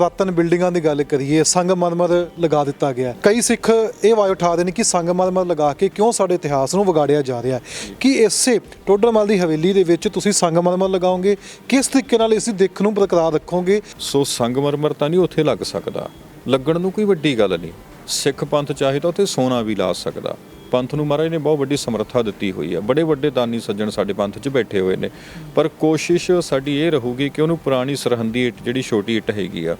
ਪੁਰਾਤਨ ਬਿਲਡਿੰਗਾਂ ਦੀ ਗੱਲ ਕਰੀਏ ਸੰਗਮਰਮਰ ਲਗਾ ਦਿੱਤਾ ਗਿਆ ਕਈ ਸਿੱਖ ਇਹ ਆਵਾਜ਼ ਉਠਾਦੇ ਨੇ ਕਿ ਸੰਗਮਰਮਰ ਲਗਾ ਕੇ ਕਿਉਂ ਸਾਡੇ ਇਤਿਹਾਸ ਨੂੰ ਵਿਗਾੜਿਆ ਜਾ ਰਿਹਾ ਕਿ ਇਸੇ ਟੋਡਰਮਲ ਦੀ ਹਵੇਲੀ ਦੇ ਵਿੱਚ ਤੁਸੀਂ ਸੰਗਮਰਮਰ ਲਗਾਓਗੇ? ਕਿਸ ਤਰੀਕੇ ਨਾਲ ਇਸ ਦੀ ਦਿੱਖ ਨੂੰ ਬਰਕਰਾਰ ਰੱਖੋਗੇ? ਸੋ ਸੰਗਮਰਮਰ ਤਾਂ ਨਹੀਂ ਉੱਥੇ ਲੱਗ ਸਕਦਾ। ਲੱਗਣ ਨੂੰ ਕੋਈ ਵੱਡੀ ਗੱਲ ਨਹੀਂ। ਸਿੱਖ ਪੰਥ ਚਾਹੇ ਤਾਂ ਉੱਥੇ ਸੋਨਾ ਵੀ ਲਾ ਸਕਦਾ। ਪੰਥ ਨੂੰ ਮਹਾਰਾਜ ਨੇ ਬਹੁਤ ਵੱਡੀ ਸਮਰੱਥਾ ਦਿੱਤੀ ਹੋਈ ਹੈ। ਬੜੇ ਵੱਡੇ ਦਾਨੀ ਸੱਜਣ ਸਾਡੇ ਪੰਥ 'ਚ ਬੈਠੇ ਹੋਏ ਨੇ। ਪਰ ਕੋਸ਼ਿਸ਼ ਸਾਡੀ ਇਹ ਰਹੂਗੀ ਕਿ ਉਹਨੂੰ ਪੁਰਾਣੀ ਸਰਹੰਦੀ ਇੱਟ, ਜਿਹੜੀ ਛੋਟੀ ਇੱਟ ਹੈਗੀ ਆ,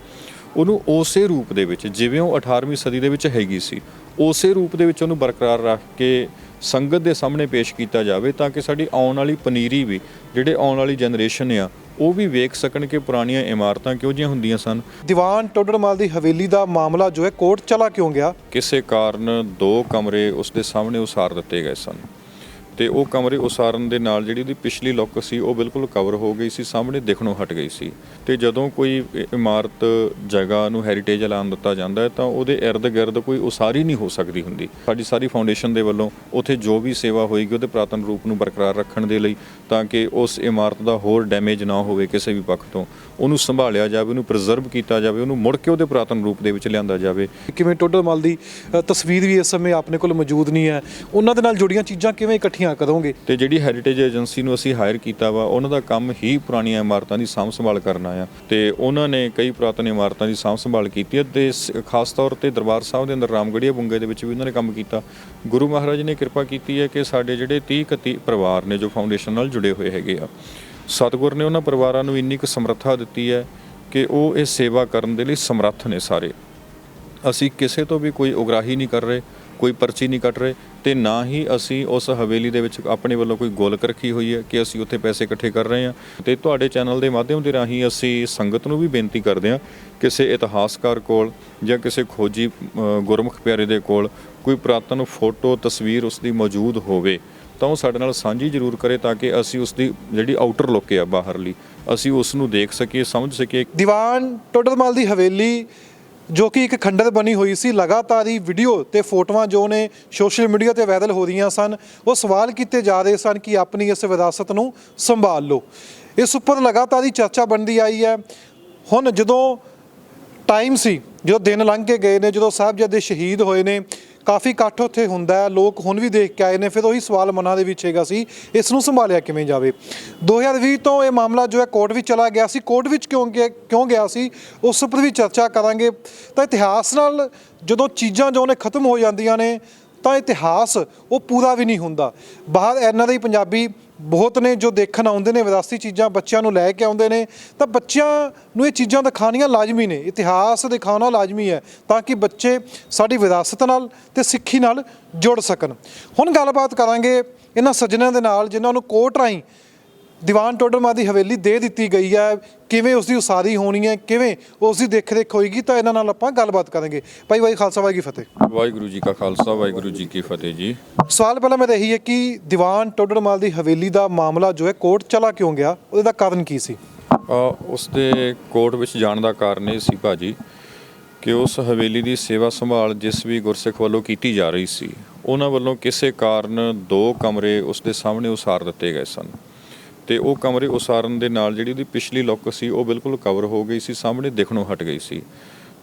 ਉਹਨੂੰ ਉਸੇ ਰੂਪ ਦੇ ਵਿੱਚ, ਜਿਵੇਂ ਉਹ 18ਵੀਂ ਸਦੀ ਦੇ ਵਿੱਚ ਹੈਗੀ ਸੀ, ਉਸੇ ਰੂਪ ਦੇ ਵਿੱਚ ਉਹਨੂੰ ਬਰਕਰਾਰ ਰੱਖ ਕੇ ਸੰਗਤ ਦੇ ਸਾਹਮਣੇ ਪੇਸ਼ ਕੀਤਾ ਜਾਵੇ ਤਾਂ ਕਿ ਸਾਡੀ ਆਉਣ ਵਾਲੀ ਪਨੀਰੀ ਵੀ, ਜਿਹੜੇ ਆਉਣ ਵਾਲੀ ਜਨਰੇਸ਼ਨ ਆ ਉਹ ਵੀ ਵੇਖ ਸਕਣ ਕਿ ਪੁਰਾਣੀਆਂ ਇਮਾਰਤਾਂ ਕਿਹੋ ਜਿਹੀਆਂ ਹੁੰਦੀਆਂ ਸਨ। ਦੀਵਾਨ ਟੋਡਰਮਲ ਦੀ ਹਵੇਲੀ ਦਾ ਮਾਮਲਾ ਜੋ ਹੈ ਕੋਰਟ ਚਲਾ ਕਿਉਂ ਗਿਆ? ਕਿਸੇ ਕਾਰਨ ਦੋ ਕਮਰੇ ਉਸ ਦੇ ਸਾਹਮਣੇ ਉਸਾਰ ਦਿੱਤੇ ਗਏ ਸਨ। ਤੇ ਉਹ ਕਮਰੇ ਉਸਾਰਨ ਦੇ ਨਾਲ ਜਿਹੜੀ ਉਹਦੀ ਪਿਛਲੀ ਲੁੱਕ ਸੀ, ਉਹ ਬਿਲਕੁਲ ਕਵਰ ਹੋ ਗਈ ਸੀ, ਸਾਹਮਣੇ ਦਿਖਣੋਂ ਹਟ ਗਈ ਸੀ। ਤੇ ਜਦੋਂ ਕੋਈ ਇਮਾਰਤ ਜਗ੍ਹਾ ਨੂੰ ਹੈਰੀਟੇਜ ਐਲਾਨ ਦਿੱਤਾ ਜਾਂਦਾ ਹੈ, ਤਾਂ ਉਹਦੇ ird-gird ਕੋਈ ਉਸਾਰੀ ਨਹੀਂ ਹੋ ਸਕਦੀ ਹੁੰਦੀ। ਸਾਡੀ ਸਾਰੀ ਫਾਊਂਡੇਸ਼ਨ ਦੇ ਵੱਲੋਂ ਉੱਥੇ ਜੋ ਵੀ ਸੇਵਾ ਹੋਏਗੀ, ਉਹਦੇ ਪ੍ਰਾਤਨ ਰੂਪ ਨੂੰ ਬਰਕਰਾਰ ਰੱਖਣ ਦੇ ਲਈ, ਤਾਂ ਕਿ ਉਸ ਇਮਾਰਤ ਦਾ ਹੋਰ ਡੈਮੇਜ ਨਾ ਹੋਵੇ ਕਿਸੇ ਵੀ ਪੱਖ ਤੋਂ। ਉਹਨੂੰ ਸੰਭਾਲਿਆ ਜਾਵੇ, ਉਹਨੂੰ ਪ੍ਰੀਜ਼ਰਵ ਕੀਤਾ ਜਾਵੇ, ਉਹਨੂੰ ਮੁੜ ਕੇ ਉਹਦੇ ਪ੍ਰਾਤਨ ਰੂਪ ਦੇ ਵਿੱਚ ਲਿਆਂਦਾ ਜਾਵੇ। ਕਿਵੇਂ ਟੋਡਲ ਟੋਡਰਮਲ ਦੀ ਤਸਵੀਰ ਵੀ ਇਸ ਸਮੇਂ ਆਪਣੇ ਕੋਲ ਮੌਜੂਦ ਨਹੀਂ ਹੈ। ਉਹਨਾਂ ਦੇ ਨਾਲ ਜੁੜੀਆਂ ਚੀਜ਼ਾਂ ਕਿਵੇਂ ਇਕੱਠੀਆਂ ਕਦੋਂਗੇ? ਤੇ ਜਿਹੜੀ ਹੈਰੀਟੇਜ ਏਜੰਸੀ ਨੂੰ ਅਸੀਂ ਹਾਇਰ ਕੀਤਾ ਵਾ, ਉਹਨਾਂ ਦਾ ਕੰਮ ਹੀ ਪੁਰਾਣੀਆਂ ਇਮਾਰਤਾਂ ਦੀ ਸਾਂਭ ਸੰਭਾਲ ਕਰਨਾ ਆ ਤੇ ਉਹਨਾਂ ਨੇ ਕਈ ਪੁਰਾਤਨ ਇਮਾਰਤਾਂ ਦੀ ਸਾਂਭ ਸੰਭਾਲ ਕੀਤੀ ਹੈ ਤੇ ਖਾਸ ਤੌਰ ਤੇ ਦਰਬਾਰ ਸਾਹਿਬ ਦੇ ਅੰਦਰ ਰਾਮਗੜੀਆ ਬੁੰਗੇ ਦੇ ਵਿੱਚ ਵੀ ਉਹਨਾਂ ਨੇ ਕੰਮ ਕੀਤਾ। ਗੁਰੂ ਮਹਾਰਾਜ ਨੇ ਕਿਰਪਾ ਕੀਤੀ ਹੈ ਕਿ ਸਾਡੇ ਜਿਹੜੇ 30 31 ਪਰਿਵਾਰ ਨੇ ਜੋ ਫਾਊਂਡੇਸ਼ਨ ਨਾਲ ਜੁੜੇ ਹੋਏ ਹੈਗੇ ਆ, ਸਤਿਗੁਰ ਨੇ ਉਹਨਾਂ ਪਰਿਵਾਰਾਂ ਨੂੰ ਇੰਨੀ ਕੁ ਸਮਰੱਥਾ ਦਿੱਤੀ ਹੈ ਕਿ ਉਹ ਇਹ ਸੇਵਾ ਕਰਨ ਦੇ ਲਈ ਸਮਰੱਥ ਨੇ ਸਾਰੇ। ਅਸੀਂ ਕਿਸੇ ਤੋਂ ਵੀ ਕੋਈ ਉਗਰਾਹੀ ਨਹੀਂ ਕਰ ਰਹੇ। ਕੋਈ ਪਰਚੀ ਨਹੀਂ ਕੱਟ ਰਹੇ ਤੇ ਨਾ ਹੀ ਅਸੀਂ ਉਸ ਹਵੇਲੀ ਦੇ ਵਿੱਚ ਆਪਣੇ ਵੱਲੋਂ ਕੋਈ ਗੋਲਕ ਰੱਖੀ ਹੋਈ ਹੈ ਕਿ ਅਸੀਂ ਉੱਥੇ ਪੈਸੇ ਇਕੱਠੇ ਕਰ ਰਹੇ ਹਾਂ। ਤੇ ਤੁਹਾਡੇ ਚੈਨਲ ਦੇ ਮਾਧਿਅਮ ਦੇ ਰਾਹੀਂ ਅਸੀਂ ਸੰਗਤ ਨੂੰ ਵੀ ਬੇਨਤੀ ਕਰਦੇ ਹਾਂ ਕਿਸੇ ਇਤਿਹਾਸਕਾਰ ਕੋਲ ਜਾਂ ਕਿਸੇ ਖੋਜੀ ਗੁਰਮੁਖ ਪਿਆਰੇ ਦੇ ਕੋਲ ਕੋਈ ਪੁਰਾਤਨ ਫੋਟੋ, ਤਸਵੀਰ ਉਸ ਦੀ ਮੌਜੂਦ ਹੋਵੇ ਤਾਂ ਉਹ ਸਾਡੇ ਨਾਲ ਸਾਂਝੀ ਜ਼ਰੂਰ ਕਰੇ ਤਾਂ ਕਿ ਅਸੀਂ ਉਸ ਦੀ ਜਿਹੜੀ ਆਊਟਰ ਲੁੱਕ ਆ ਬਾਹਰਲੀ, ਅਸੀਂ ਉਸ ਨੂੰ ਦੇਖ ਸਕੀਏ, ਸਮਝ ਸਕੀਏ। ਦੀਵਾਨ ਟੋਡਰਮਲ ਦੀ ਹਵੇਲੀ ਜੋ ਕਿ ਇੱਕ ਖੰਡਰ ਬਣੀ ਹੋਈ ਸੀ। ਲਗਾਤਾਰ ਹੀ ਵੀਡੀਓ ਤੇ ਫੋਟੋਆਂ ਜੋ ਨੇ ਸੋਸ਼ਲ ਮੀਡੀਆ ਤੇ ਵਾਇਰਲ ਹੋ ਰਹੀਆਂ ਸਨ, ਉਹ ਸਵਾਲ ਕੀਤੇ ਜਾ ਰਹੇ ਸਨ ਕਿ ਆਪਣੀ ਇਸ ਵਿਰਾਸਤ ਨੂੰ ਸੰਭਾਲ ਲਓ। ਇਸ ਉੱਪਰ ਲਗਾਤਾਰ ਹੀ ਚਰਚਾ ਬਣਦੀ ਆਈ ਹੈ। ਹੁਣ ਜਦੋਂ ਟਾਈਮ ਸੀ, ਜਦੋਂ ਦਿਨ ਲੰਘ ਕੇ ਗਏ ਨੇ, ਜਦੋਂ ਸਾਹਿਬਜ਼ਾਦੇ ਸ਼ਹੀਦ ਹੋਏ ਨੇ ਕਾਫੀ ਇਕੱਠ ਉੱਥੇ ਹੁੰਦਾ ਹੈ, ਲੋਕ ਹੁਣ ਵੀ ਦੇਖ ਕੇ ਆਏ ਨੇ, ਫਿਰ ਉਹੀ ਸਵਾਲ ਮਨਾਂ ਦੇ ਵਿੱਚ ਹੈਗਾ ਸੀ, ਇਸ ਨੂੰ ਸੰਭਾਲਿਆ ਕਿਵੇਂ ਜਾਵੇ? 2020 ਤੋਂ ਇਹ ਮਾਮਲਾ ਜੋ ਹੈ ਕੋਰਟ ਵਿੱਚ ਚਲਾ ਗਿਆ ਸੀ, ਕੋਰਟ ਵਿੱਚ ਕਿਉਂ ਗਿਆ ਕਿਉਂ ਗਿਆ ਸੀ, ਉਸ ਉੱਪਰ ਵੀ ਚਰਚਾ ਕਰਾਂਗੇ। ਤਾਂ ਇਤਿਹਾਸ ਨਾਲ ਜਦੋਂ ਚੀਜ਼ਾਂ ਜੋ ਨੇ ਖਤਮ ਹੋ ਜਾਂਦੀਆਂ ਨੇ, ਤਾਂ ਇਤਿਹਾਸ ਉਹ ਪੂਰਾ ਵੀ ਨਹੀਂ ਹੁੰਦਾ। ਬਾਹਰ ਇਹਨਾਂ ਦੇ ਪੰਜਾਬੀ ਬਹੁਤ ਨੇ ਜੋ ਦੇਖਣ ਆਉਂਦੇ ਨੇ ਵਿਰਾਸਤੀ ਚੀਜ਼ਾਂ ਬੱਚਿਆਂ ਨੂੰ ਲੈ ਕੇ ਆਉਂਦੇ ਨੇ, ਤਾਂ ਬੱਚਿਆਂ ਨੂੰ ਇਹ ਚੀਜ਼ਾਂ ਦਿਖਾਉਣੀਆਂ ਲਾਜ਼ਮੀ ਨੇ। ਇਤਿਹਾਸ ਦਿਖਾਉਣਾ ਲਾਜ਼ਮੀ ਹੈ ਤਾਂ ਕਿ ਬੱਚੇ ਸਾਡੀ ਵਿਰਾਸਤ ਨਾਲ ਤੇ ਸਿੱਖੀ ਨਾਲ ਜੁੜ ਸਕਣ। ਹੁਣ ਗੱਲਬਾਤ ਕਰਾਂਗੇ ਇਹਨਾਂ ਸੱਜਣਾਂ ਦੇ ਨਾਲ ਜਿਨ੍ਹਾਂ ਨੂੰ ਕੋਟ ਰਾਹੀਂ ਦੀਵਾਨ ਟੋਡਰਮਾ ਦੀ ਹਵੇਲੀ ਦੇ ਦਿੱਤੀ ਗਈ ਹੈ। ਕਿਵੇਂ ਉਸ ਦੀ ਉਸਾਰੀ ਹੋਣੀ ਹੈ ਕਿਵੇਂ ਉਸ ਦੀ ਦੇਖ ਰੇਖ ਹੋਏਗੀ ਤਾਂ ਇਹਨਾਂ ਨਾਲ ਆਪਾਂ ਗੱਲਬਾਤ ਕਰਾਂਗੇ। ਭਾਈ ਭਾਈ ਖਾਲਸਾ ਵਾਹਿਗੁਰੂ ਫਤਿਹ। ਵਾਹਿਗੁਰੂ ਜੀ ਕਾ ਖਾਲਸਾ ਵਾਹਿਗੁਰੂ ਜੀ ਕੀ ਫਤਿਹ ਜੀ। ਸਵਾਲ ਪਹਿਲਾਂ ਮੇਰਾ ਇਹੀ ਹੈ ਕਿ ਦੀਵਾਨ ਟੋਡਰਮਲ ਦੀ ਹਵੇਲੀ ਦਾ ਮਾਮਲਾ ਜੋ ਹੈ ਕੋਰਟ ਚਲਾ ਕਿਉਂ ਗਿਆ? ਉਹਦਾ ਦਾ ਕਾਰਨ ਕੀ ਸੀ? ਉਸ ਦੇ ਕੋਰਟ ਵਿੱਚ ਜਾਣ ਦਾ ਕਾਰਨ ਇਹ ਸੀ ਭਾਜੀ ਕਿ ਉਸ ਹਵੇਲੀ ਦੀ ਸੇਵਾ ਸੰਭਾਲ ਜਿਸ ਵੀ ਗੁਰਸਿੱਖ ਵੱਲੋਂ ਕੀਤੀ ਜਾ ਰਹੀ ਸੀ ਉਹਨਾਂ ਵੱਲੋਂ ਕਿਸੇ ਕਾਰਨ ਦੋ ਕਮਰੇ ਉਸ ਦੇ ਸਾਹਮਣੇ ਉਸਾਰ ਦਿੱਤੇ ਗਏ ਸਨ। ਤੇ ਉਹ ਕਮਰੇ ਉਸਾਰਨ ਦੇ ਨਾਲ ਜਿਹੜੀ ਉਹਦੀ ਪਿਛਲੀ ਲੁੱਕ ਸੀ ਉਹ ਬਿਲਕੁਲ ਕਵਰ ਹੋ ਗਈ ਸੀ ਸਾਹਮਣੇ ਦਿਖਣੋਂ ਹਟ ਗਈ ਸੀ।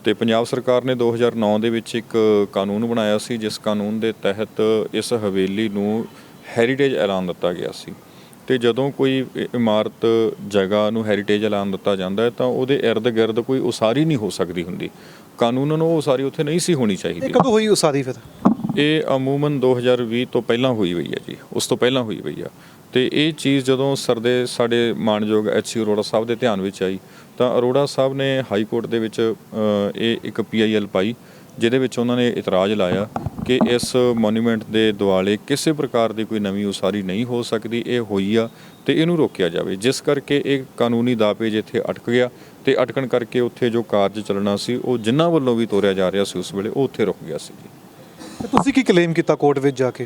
ਤੇ ਪੰਜਾਬ ਸਰਕਾਰ ਨੇ 2009 ਦੇ ਵਿੱਚ ਇੱਕ ਕਾਨੂੰਨ ਬਣਾਇਆ ਸੀ ਜਿਸ ਕਾਨੂੰਨ ਦੇ ਤਹਿਤ ਇਸ ਹਵੇਲੀ ਨੂੰ ਹੈਰੀਟੇਜ ਐਲਾਨ ਦਿੱਤਾ ਗਿਆ ਸੀ। ਤੇ ਜਦੋਂ ਕੋਈ ਇਮਾਰਤ ਜਗ੍ਹਾ ਨੂੰ ਹੈਰੀਟੇਜ ਐਲਾਨ ਦਿੱਤਾ ਜਾਂਦਾ ਹੈ ਤਾਂ ਉਹਦੇ ird-gird ਕੋਈ ਉਸਾਰੀ ਨਹੀਂ ਹੋ ਸਕਦੀ ਹੁੰਦੀ। ਕਾਨੂੰਨਨ ਉਹ ਉਸਾਰੀ ਉੱਥੇ ਨਹੀਂ ਸੀ ਹੋਣੀ ਇਹ ਚਾਹੀਦੀ ਕਦੋਂ ਹੋਈ ਉਸਾਰੀ ਫਿਰ? ਇਹ ਅਮੂਮਨ 2020 ਤੋਂ ਪਹਿਲਾਂ ਹੋਈ ਹੋਈ ਹੈ ਜੀ ਉਸ ਤੋਂ ਪਹਿਲਾਂ ਹੋਈ ਹੋਈ ਆ। ਤੇ ਇਹ ਚੀਜ਼ ਜਦੋਂ ਸਰਦੇ ਸਾਡੇ ਮਾਨਯੋਗ ਐਚਸੀ ਅਰੋੜਾ ਸਾਹਿਬ ਦੇ ਧਿਆਨ ਵਿੱਚ ਆਈ, ਤਾਂ ਅਰੋੜਾ ਸਾਹਿਬ ਨੇ ਹਾਈ ਕੋਰਟ ਦੇ ਵਿੱਚ ਇਹ ਇੱਕ ਪੀਆਈਐਲ ਪਾਈ, ਜਿਹਦੇ ਵਿੱਚ ਉਹਨਾਂ ਨੇ ਇਤਰਾਜ਼ ਲਾਇਆ ਕਿ ਇਸ ਮੋਨੂਮੈਂਟ ਦੇ ਦੁਆਲੇ ਕਿਸੇ ਪ੍ਰਕਾਰ ਦੀ ਕੋਈ ਨਵੀਂ ਉਸਾਰੀ ਨਹੀਂ ਹੋ ਸਕਦੀ, ਇਹ ਹੋਈ ਆ ਤੇ ਇਹਨੂੰ ਰੋਕਿਆ ਜਾਵੇ। ਜਿਸ ਕਰਕੇ ਇਹ ਕਾਨੂੰਨੀ ਦਾਅਪੇਜ ਇੱਥੇ ਅਟਕ ਗਿਆ ਤੇ ਅਟਕਣ ਕਰਕੇ ਉੱਥੇ ਜੋ ਕਾਰਜ ਚੱਲਣਾ ਸੀ, ਉਹ ਜਿਨ੍ਹਾਂ ਵੱਲੋਂ ਵੀ ਤੋਰਿਆ ਜਾ ਰਿਹਾ ਸੀ ਉਸ ਵੇਲੇ, ਉਹ ਉੱਥੇ ਰੁਕ ਗਿਆ ਸੀ। ਤੇ ਤੁਸੀਂ ਕੀ ਕਲੇਮ ਕੀਤਾ ਕੋਰਟ ਵਿੱਚ ਜਾ ਕੇ?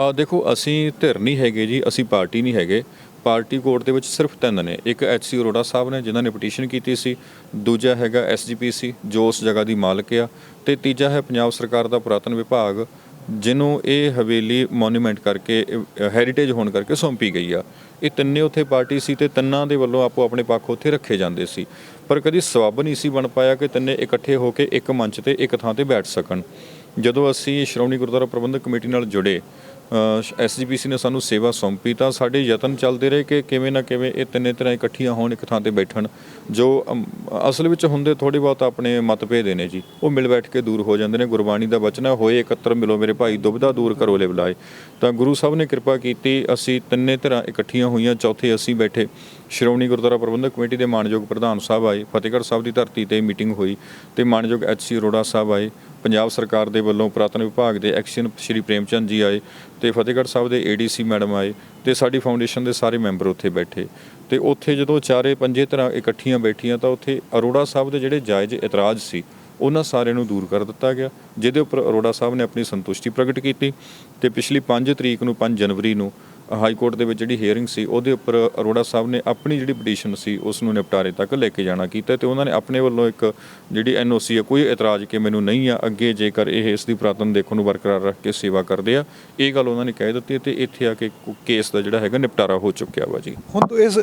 ਆ ਦੇਖੋ, ਅਸੀਂ ਧਿਰ ਨਹੀਂ ਹੈਗੇ ਜੀ, ਅਸੀਂ ਪਾਰਟੀ ਨਹੀਂ ਹੈਗੇ। ਪਾਰਟੀ ਕੋਰਟ ਦੇ ਵਿੱਚ ਸਿਰਫ ਤਿੰਨ ਨੇ। ਇੱਕ ਐਚਸੀ ਅਰੋੜਾ ਸਾਹਿਬ ਨੇ, ਜਿਨ੍ਹਾਂ ਨੇ ਪਟੀਸ਼ਨ ਕੀਤੀ ਸੀ। ਦੂਜਾ ਹੈਗਾ ਐਸਜੀਪੀਸੀ ਜੋ ਉਸ ਜਗ੍ਹਾ ਦੀ ਮਾਲਕ ਆ। ਤੇ ਤੀਜਾ ਹੈ ਪੰਜਾਬ ਸਰਕਾਰ ਦਾ ਪੁਰਾਤਨ ਵਿਭਾਗ, ਜਿਹਨੂੰ ਇਹ ਹਵੇਲੀ ਮੋਨੂਮੈਂਟ ਕਰਕੇ ਹੈਰੀਟੇਜ ਹੋਣ ਕਰਕੇ ਸੌਂਪੀ ਗਈ ਆ। ਇਹ ਤਿੰਨੇ ਉੱਥੇ ਪਾਰਟੀ ਸੀ ਤੇ ਤਿੰਨਾਂ ਦੇ ਵੱਲੋਂ ਆਪੋ ਆਪਣੇ ਪੱਖ ਉੱਥੇ ਰੱਖੇ ਜਾਂਦੇ ਸੀ। ਪਰ ਕਦੀ ਸਬੱਬ ਨਹੀਂ ਸੀ ਬਣ ਪਾਇਆ ਕਿ ਤਿੰਨੇ ਇਕੱਠੇ ਹੋ ਕੇ ਇੱਕ ਮੰਚ ਤੇ ਇੱਕ ਥਾਂ ਤੇ ਬੈਠ ਸਕਣ। ਜਦੋਂ ਅਸੀਂ ਸ਼੍ਰੋਮਣੀ ਗੁਰਦੁਆਰਾ ਪ੍ਰਬੰਧਕ ਕਮੇਟੀ ਨਾਲ ਜੁੜੇ ਐਸਜੀਪੀਸੀ ਨੇ ਸਾਨੂੰ ਸੇਵਾ ਸੌਂਪੀ ਤਾਂ ਸਾਡੇ ਯਤਨ ਚੱਲਦੇ ਰਹੇ ਕਿ ਕਿਵੇਂ ਨਾ ਕਿਵੇਂ ਇਹ ਤਿੰਨੇ ਤਰ੍ਹਾਂ ਇਕੱਠੀਆਂ ਹੋਣ, ਇੱਕ ਥਾਂ ਤੇ ਬੈਠਣ, ਜੋ ਅਸਲ ਵਿੱਚ ਹੁੰਦੇ ਥੋੜੀ ਬਹੁਤ ਆਪਣੇ ਮਤਭੇਦ ਨੇ ਜੀ। ਉਹ ਮਿਲ ਬੈਠ ਕੇ ਦੂਰ ਹੋ ਜਾਂਦੇ ਨੇ, ਗੁਰਬਾਣੀ ਦਾ ਬਚਨ ਹੈ, ਹੋਏ ਇਕੱਤਰ ਮਿਲੋ ਮੇਰੇ ਭਾਈ ਦੁਬਦਾ ਦੂਰ ਕਰੋ ਲੈ ਬੁਲਾਏ ਤਾਂ ਗੁਰੂ ਸਾਹਿਬ ਨੇ ਕਿਰਪਾ ਕੀਤੀ, ਅਸੀਂ ਤਿੰਨੇ ਤਰ੍ਹਾਂ ਇਕੱਠੀਆਂ ਹੋਈਆਂ, ਚੌਥੇ ਅਸੀਂ ਬੈਠੇ। ਸ਼੍ਰੋਮਣੀ ਗੁਰਦੁਆਰਾ ਪ੍ਰਬੰਧਕ ਕਮੇਟੀ ਦੇ ਮਾਨਯੋਗ ਪ੍ਰਧਾਨ ਸਾਹਿਬ ਆਏ। ਫਤਿਹਗੜ੍ਹ ਸਾਹਿਬ ਦੀ ਧਰਤੀ ਤੇ ਮੀਟਿੰਗ ਹੋਈ ਤੇ ਮਾਨਯੋਗ ਐਚਸੀ ਅਰੋੜਾ ਸਾਹਿਬ ਆਏ। ਪੰਜਾਬ ਸਰਕਾਰ ਦੇ ਵੱਲੋਂ ਪੁਰਾਤਨ ਵਿਭਾਗ ਦੇ ਐਕਸ਼ਨ ਸ਼੍ਰੀ ਪ੍ਰੇਮਚੰਦ ਜੀ ਆਏ ਤੇ ਫਤਿਹਗੜ੍ਹ ਸਾਹਿਬ ਦੇ ਏਡੀਸੀ ਮੈਡਮ ਆਏ ਤੇ ਸਾਡੀ ਫਾਊਂਡੇਸ਼ਨ ਦੇ ਸਾਰੇ ਮੈਂਬਰ ਉੱਥੇ ਬੈਠੇ। ਤੇ ਉੱਥੇ ਜਦੋਂ ਚਾਰੇ ਪੰਜੇ ਤਰ੍ਹਾਂ ਇਕੱਠੀਆਂ ਬੈਠੀਆਂ ਤਾਂ ਉੱਥੇ ਅਰੋੜਾ ਸਾਹਿਬ ਦੇ ਜਿਹੜੇ ਜਾਇਜ਼ ਇਤਰਾਜ਼ ਸੀ, ਉਹਨਾਂ ਸਾਰਿਆਂ ਨੂੰ ਦੂਰ ਕਰ ਦਿੱਤਾ ਗਿਆ, ਜਿਹਦੇ ਉੱਪਰ ਅਰੋੜਾ ਸਾਹਿਬ ਨੇ ਆਪਣੀ ਸੰਤੁਸ਼ਟੀ ਪ੍ਰਗਟ ਕੀਤੀ ਤੇ ਪਿਛਲੀ 5 ਤਰੀਕ ਨੂੰ 5 ਜਨਵਰੀ ਨੂੰ ਹਾਈ ਕੋਰਟ ਦੇ ਵਿੱਚ ਜਿਹੜੀ ਹੀਅਰਿੰਗ ਸੀ ਉਹਦੇ ਉੱਪਰ ਅਰੋੜਾ ਸਾਹਿਬ ਨੇ ਆਪਣੀ ਜਿਹੜੀ ਪਟੀਸ਼ਨ ਸੀ ਉਸ ਨੂੰ ਨਿਪਟਾਰੇ ਤੱਕ ਲੈ ਕੇ ਜਾਣਾ ਕੀਤਾ ਤੇ ਉਹਨਾਂ ਨੇ ਆਪਣੇ ਵੱਲੋਂ ਇੱਕ ਜਿਹੜੀ ਐਨਓਸੀ ਹੈ ਕੋਈ ਇਤਰਾਜ਼ ਕਿ ਮੈਨੂੰ ਨਹੀਂ ਆ ਅੱਗੇ ਜੇਕਰ ਇਹ ਇਸ ਦੀ ਪ੍ਰਾਤਨ ਦੇਖਣ ਨੂੰ ਬਰਕਰਾਰ ਰੱਖ ਕੇ ਸੇਵਾ ਕਰਦੇ ਆ ਇਹ ਗੱਲ ਉਹਨਾਂ ਨੇ ਕਹਿ ਦਿੱਤੀ ਤੇ ਇੱਥੇ ਆ ਕੇ ਕੇਸ ਦਾ ਜਿਹੜਾ ਹੈਗਾ ਨਿਪਟਾਰਾ ਹੋ ਚੁੱਕਿਆ ਵਾ ਜੀ। ਹੁਣ ਤੋਂ ਇਸ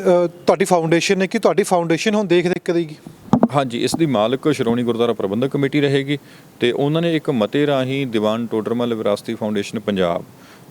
ਤੁਹਾਡੀ ਫਾਊਂਡੇਸ਼ਨ ਨੇ ਕਿ ਤੁਹਾਡੀ ਫਾਊਂਡੇਸ਼ਨ ਹੁਣ ਦੇਖ ਦੇਖ ਕਰੇਗੀ? ਹਾਂਜੀ ਇਸ ਦੀ ਮਾਲਕ ਸ਼੍ਰੋਮਣੀ ਗੁਰਦੁਆਰਾ ਪ੍ਰਬੰਧਕ ਕਮੇਟੀ ਰਹੇਗੀ ਤੇ ਉਹਨਾਂ ਨੇ ਇੱਕ ਮਤੇ ਰਾਹੀਂ ਦੀਵਾਨ ਟੋਡਰਮਲ ਵਿਰਾਸਤੀ ਫਾਊਂਡੇਸ਼ਨ ਪੰਜਾਬ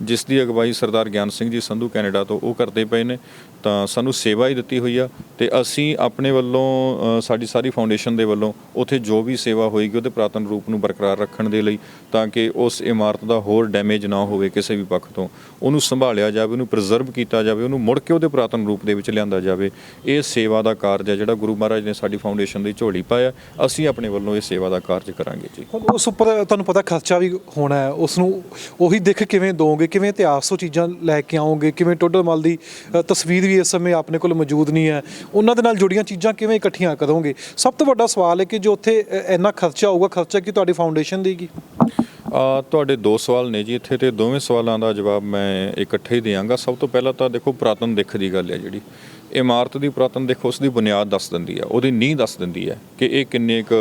ਜਿਸ ਦੀ ਅਗਵਾਈ ਸਰਦਾਰ ਗਿਆਨ ਸਿੰਘ ਜੀ ਸੰਧੂ ਕੈਨੇਡਾ ਤੋਂ ਉਹ ਕਰਦੇ ਪਏ ਨੇ, ਤਾਂ ਸਾਨੂੰ ਸੇਵਾ ਹੀ ਦਿੱਤੀ ਹੋਈ ਆ ਤੇ ਅਸੀਂ ਆਪਣੇ ਵੱਲੋਂ ਸਾਡੀ ਸਾਰੀ ਫਾਊਂਡੇਸ਼ਨ ਦੇ ਵੱਲੋਂ ਉੱਥੇ ਜੋ ਵੀ ਸੇਵਾ ਹੋਏਗੀ ਉਹਦੇ ਪ੍ਰਾਤਨ ਰੂਪ ਨੂੰ ਬਰਕਰਾਰ ਰੱਖਣ ਦੇ ਲਈ ਤਾਂ ਕਿ ਉਸ ਇਮਾਰਤ ਦਾ ਹੋਰ ਡੈਮੇਜ ਨਾ ਹੋਵੇ ਕਿਸੇ ਵੀ ਪੱਖ ਤੋਂ। ਉਹਨੂੰ ਸੰਭਾਲਿਆ ਜਾਵੇ, ਉਹਨੂੰ ਪ੍ਰੀਜ਼ਰਵ ਕੀਤਾ ਜਾਵੇ, ਉਹਨੂੰ ਮੁੜ ਕੇ ਉਹਦੇ ਪ੍ਰਾਤਨ ਰੂਪ ਦੇ ਵਿੱਚ ਲਿਆਂਦਾ ਜਾਵੇ। ਇਹ ਸੇਵਾ ਦਾ ਕਾਰਜ ਹੈ ਜਿਹੜਾ ਗੁਰੂ ਮਹਾਰਾਜ ਨੇ ਸਾਡੀ ਫਾਊਂਡੇਸ਼ਨ ਦੀ ਝੋਲੀ ਪਾਇਆ ਅਸੀਂ ਆਪਣੇ ਵੱਲੋਂ ਇਹ ਸੇਵਾ ਦਾ ਕਾਰਜ ਕਰਾਂਗੇ ਜੀ। ਉਸ ਉੱਪਰ ਤੁਹਾਨੂੰ ਪਤਾ ਖਰਚਾ ਵੀ ਹੋਣਾ ਹੈ, ਉਸ ਨੂੰ ਉਹੀ ਦਿੱਖ ਕਿਵੇਂ ਦੋਗੇ ਕਿਵੇਂ ਇਤਿਹਾਸ ਤੋਂ ਚੀਜ਼ਾਂ ਲੈ ਕੇ ਆਓਗੇ? ਕਿਵੇਂ ਟੋਡਰਮਲ ਦੀ ਅ, ਤਸਵੀਰ ਵੀ ਇਸ ਸਮੇਂ ਆਪਣੇ ਕੋਲ ਮੌਜੂਦ ਨਹੀਂ ਹੈ? ਉਹਨਾਂ ਦੇ ਨਾਲ ਜੁੜੀਆਂ ਚੀਜ਼ਾਂ ਕਿਵੇਂ ਇਕੱਠੀਆਂ ਕਰੋਗੇ? ਸਭ ਤੋਂ ਵੱਡਾ ਸਵਾਲ ਹੈ ਕਿ ਜੋ ਉੱਥੇ ਅ, ਇੰਨਾ ਖਰਚਾ ਹੋਊਗਾ ਖਰਚਾ ਕੀ ਤੁਹਾਡੀ ਫਾਊਂਡੇਸ਼ਨ ਦੇਗੀ ਆ ਤੁਹਾਡੇ ਦੋ ਸਵਾਲ ਨੇ ਜੀ। ਇੱਥੇ ਤੇ ਦੋਵੇਂ ਸਵਾਲਾਂ ਦਾ ਜਵਾਬ ਮੈਂ ਇਕੱਠੇ ਹੀ ਦਿਆਂਗਾ। ਸਭ ਤੋਂ ਪਹਿਲਾਂ ਤਾਂ ਦੇਖੋ ਪੁਰਾਤਨ ਦਿੱਖ ਦੀ ਗੱਲ ਹੈ ਜਿਹੜੀ। ਇਮਾਰਤ ਦੀ ਪੁਰਾਤਨ ਦਿੱਖ ਉਸ ਦੀ ਬੁਨਿਆਦ ਦੱਸ ਦਿੰਦੀ ਹੈ ਉਹਦੀ ਨੀਂਹ ਦੱਸ ਦਿੰਦੀ ਹੈ ਕਿ ਇਹ ਕਿੰਨੇ ਕੁ